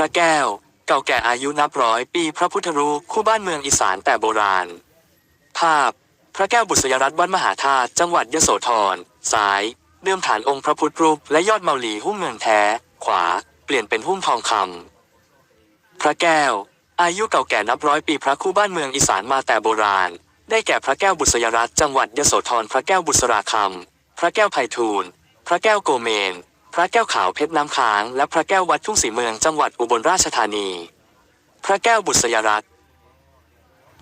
ระแก้ว เก่าแก่อายุนับร้อยปีพระพุทธรูปคู่บ้านเมืองอีสานแต่โบราณ ภาพ พระแก้วบุษยรัตน์วัดมหาธาตุจังหวัดยโสธรซ้ายเดิมฐานองค์พระพุทธรูปและยอดเมาหลีหุ้มเงินแท้ ขวา เปลี่ยนเป็นหุ้มทองคำพระแก้ว อายุเก่าแก่นับร้อยปีพระคู่บ้านเมืองอีสานมาแต่โบราณ ได้แก่พระแก้วบุษยรัตน์จังหวัดยโสธรพระแก้วบุษราคำพระแก้วไพฑูรย์พระแก้วโกเมน พระแก้วขาวเพชรน้ำค้าง และพระแก้ววัดทุ่งศรีเมืองจังหวัดอุบลราชธานี พระแก้วบุษยรัตน์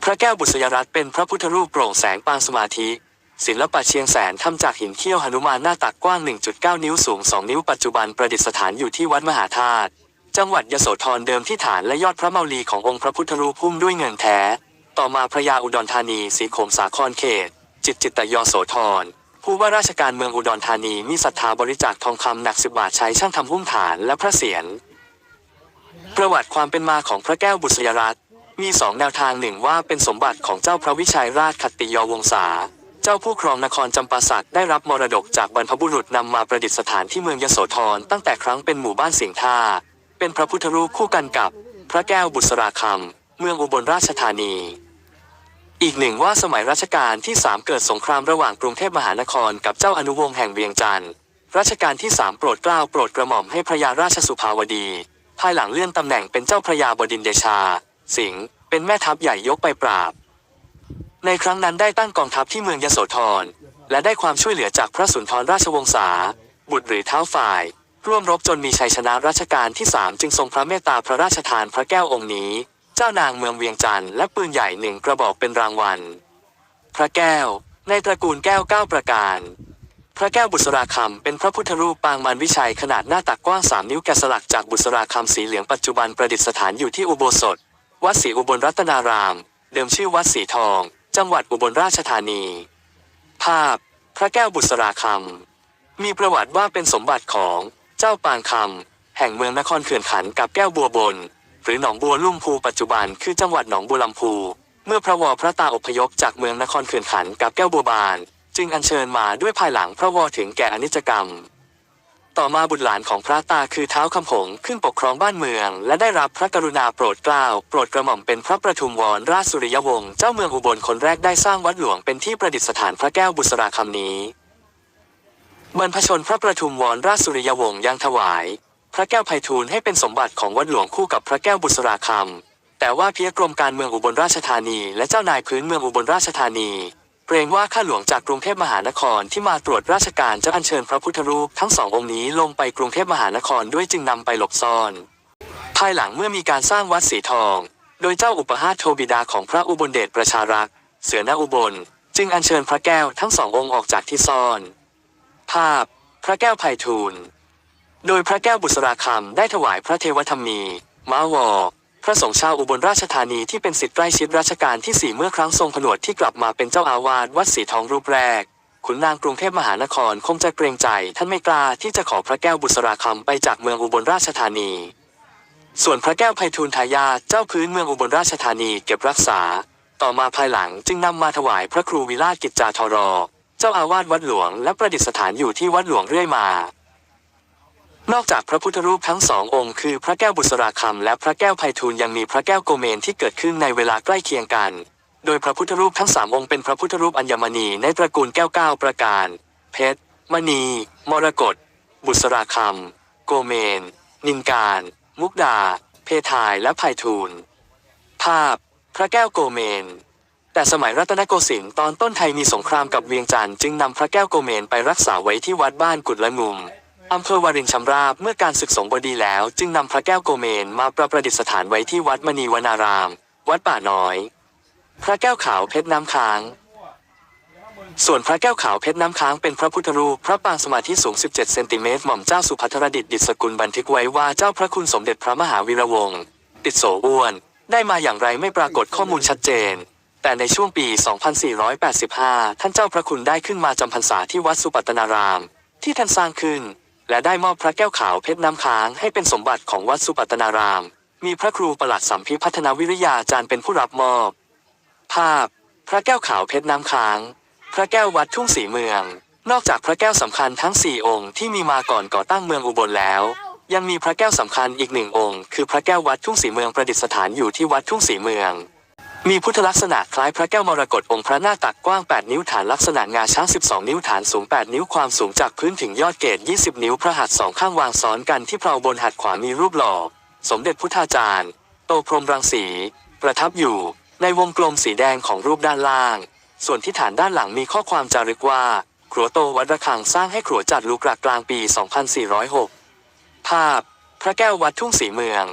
พระแก้วบุษยรัตน์เป็นพระพุทธรูปโปร่งแสงปางสมาธิ ศิลปะเชียงแสนทำจากหินเขี้ยวหนุมานหน้าตักกว้าง 1.9 นิ้วสูง 2 นิ้วปัจจุบันประดิษฐานอยู่ที่วัดมหาธาตุจังหวัดยโสธรเดิมที่ฐานและยอดพระเมาลีขององค์พระพุทธรูปหุ้มด้วยเงินแท้ ต่อมาพระยาอุดรธานีสีโขมสาครเขต จิตจิตตยโสธร ผู้ว่าราชการเมืองอุดรธานีมีศรัทธาบริจาคทองคำหนักสิบบาทใช้ช่างทำหุ้มฐานและพระเศียรประวัติความเป็นมาของพระแก้วบุษยรัตน์มีสองแนวทางหนึ่งว่าเป็นสมบัติของเจ้าพระวิชัยราชขตติยวงศา เจ้าผู้ครองนครจำปาสักได้รับมรดกจากบรรพบุรุษนำมาประดิษฐานที่เมืองยโสธรตั้งแต่ครั้งเป็นหมู่บ้านเสียงท่า เป็นพระพุทธรูปคู่กันกับ พระแก้วบุษราคำเมืองอุบลราชธานี อีกหนึ่งว่าสมัยรัชกาลที่สามเกิดสงครามระหว่างกรุงเทพมหานครกับเจ้าอนุวงศ์แห่งเวียงจันทร์รัชกาลที่สามโปรดเกล้าโปรดกระหม่อมให้พระยาราชสุภาวดี ภายหลังเลื่อนตำแหน่งเป็นเจ้าพระยาบดินเดชา สิงห์เป็นแม่ทัพใหญ่ยกไปปราบ ในครั้งนั้นได้ตั้งกองทัพที่เมืองยโสธรและได้ความช่วยเหลือจากพระสุนทรราชวงศาบุตรหรือเท้าฝ่าย ร่วมรบจนมีชัยชนะรัชกาลที่สามจึงทรงพระเมตตาพระราชทานพระแก้วองค์นี้ เจ้านางเมืองเวียงจันทร์และปืนใหญ่หนึ่งกระบอกเป็นรางวัล พระแก้ว ในตระกูลแก้วเก้าประการ พระแก้วบุษราคำเป็นพระพุทธรูปปางมันวิชัยขนาดหน้าตักกว้าง3นิ้วแกะสลักจากบุษราคำสีเหลืองปัจจุบันประดิษฐานอยู่ที่อุโบสถ วัดศรีอุบลรัตนาราม เดิมชื่อวัดสีทอง จังหวัดอุบลราชธานี ภาพ พระแก้วบุษราคำมีประวัติว่าเป็นสมบัติของเจ้าปางคำแห่งเมืองนครเขื่อนขันกับแก้วบัวบน หรือหนองบัวลุ่มพูปัจจุบันคือจังหวัดหนองบัวลำพู เมื่อพระวอพระตาอพยพจากเมืองนครเขื่อนขันกับแก้วบัวบาน จึงอัญเชิญมาด้วยภายหลังพระวอถึงแก่อนิจกรรม ต่อมาบุตรหลานของพระตาคือเท้าคำผงขึ้นปกครองบ้านเมือง และได้รับพระกรุณาโปรดเกล้าโปรดกระหม่อมเป็นพระประทุมวรราชสุริยวงศ์เจ้าเมืองอุบลคนแรกได้สร้างวัดหลวงเป็นที่ประดิษฐานพระแก้วบุษราคำนี้บรรพชนพระประทุมวรราชสุริยวงศ์ยังถวาย พระแก้วไพฑูรย์ให้เป็นสมบัติของวัดหลวงคู่กับพระแก้วบุษราคำแต่ว่าเพียกรมการเมืองอุบลราชธานี และเจ้านายพื้นเมืองอุบลราชธานีเกรงว่าข้าหลวงจากกรุงเทพมหานครที่มาตรวจราชการจะอัญเชิญพระพุทธรูปทั้งสององค์นี้ลงไปกรุงเทพมหานครด้วยจึงนำไปหลบซ่อน ภายหลังเมื่อมีการสร้างวัดสีทอง โดยเจ้าอุปหาโทบิดาของพระอุบลเดชประชารักษ์เสือนาอุบล จึงอัญเชิญพระแก้วทั้งสององค์ออกจากที่ซ่อน ภาพ พระแก้วไพฑูรย์ โดยพระแก้วบุษราคำได้ถวายพระเทวธรรมี มาวอพระสงฆ์ชาวอุบลราชธานีที่เป็นศิษย์ใกล้ชิดรัชกาลที่สี่เมื่อครั้งทรงผนวดที่กลับมาเป็นเจ้าอาวาสวัดสีทองรูปแรกขุนนางกรุงเทพมหานครคงจะเกรงใจ ท่านไม่กล้าที่จะขอพระแก้วบุษราคำไปจากเมืองอุบลราชธานี ส่วนพระแก้วไพฑูรย์ทายาเจ้าพื้นเมืองอุบลราชธานีเก็บรักษา ต่อมาภายหลังจึงนำมาถวายพระครูวิราชกิจจาธรเจ้าอาวาสวัดหลวงและประดิษฐานอยู่ที่วัดหลวงเรื่อยมา นอกจากพระพุทธรูปทั้งสององค์คือพระแก้วบุษราคำและพระแก้วไพฑูรย์ยังมีพระแก้วโกเมนที่เกิดขึ้นในเวลาใกล้เคียงกัน โดยพระพุทธรูปทั้งสามองค์เป็นพระพุทธรูปอัญมณีในตระกูลแก้วเก้าประการ เพชร มณี มรกต บุษราคำ โกเมน นินการ มุกดา เพทายและไพฑูรย์ภาพ พระแก้วโกเมน แต่สมัยรัตนโกสินทร์ตอนต้นไทยมีสงครามกับเวียงจันทร์จึงนำพระแก้วโกเมนไปรักษาไว้ที่วัดบ้านกุดละงุม อำเภอวารินชำราบเมื่อการศึกสงบดีแล้ว จึงนำพระแก้วโกเมนมาประประดิษฐานไว้ที่วัดมณีวนาราม วัดป่าน้อย พระแก้วขาวเพชรน้ำค้าง ส่วนพระแก้วขาวเพชรน้ำค้างเป็นพระพุทธรูปพระปางสมาธิสูง 17 เซนติเมตรหม่อมเจ้าสุภัทรดิษฐ์ดิษกุลบันทึกไว้ว่าเจ้าพระคุณสมเด็จพระมหาวีระวงศ์ติดโสอ้วน ได้มาอย่างไรไม่ปรากฏข้อมูลชัดเจนแต่ในช่วงปี 2485 ท่านเจ้าพระคุณได้ขึ้นมาจำพรรษาที่วัดสุปัตตนาราม ที่ท่านสร้างขึ้น และได้มอบพระแก้วขาวเพชรน้ำค้างให้เป็นสมบัติของวัดสุปัตนาราม มีพระครูประหลัดสัมพิพัฒนาวิริยาจารย์เป็นผู้รับมอบ ภาพ พระแก้วขาวเพชรน้ำค้าง พระแก้ววัดทุ่งศรีเมือง นอกจากพระแก้วสำคัญทั้งสี่องค์ที่มีมาก่อนก่อตั้งเมืองอุบลแล้ว ยังมีพระแก้วสำคัญอีกหนึ่งองค์ คือพระแก้ววัดทุ่งศรีเมืองประดิษฐานอยู่ที่วัดทุ่งศรีเมือง มีพุทธลักษณะคล้ายพระแก้วมรกตองค์พระหน้าตักกว้าง 8 นิ้วฐานลักษณะงาช้าง 12 นิ้วฐานสูง 8 นิ้วความสูงจากพื้นถึงยอดเกต20 นิ้วพระหัตถ์สองข้างวางซ้อนกันที่เพลาบนหัตถ์ขวามีรูปหล่อสมเด็จพุทธาจารย์ โตพรหมรังสี ประทับอยู่ ในวงกลมสีแดงของรูปด้านล่าง ส่วนที่ฐานด้านหลังมีข้อความจารึกว่าครัวโตวัดระฆังสร้างให้ครัวจัดลูกกลากกลางปี 2406 ภาพ พระแก้ววัดทุ่งศรีเมือง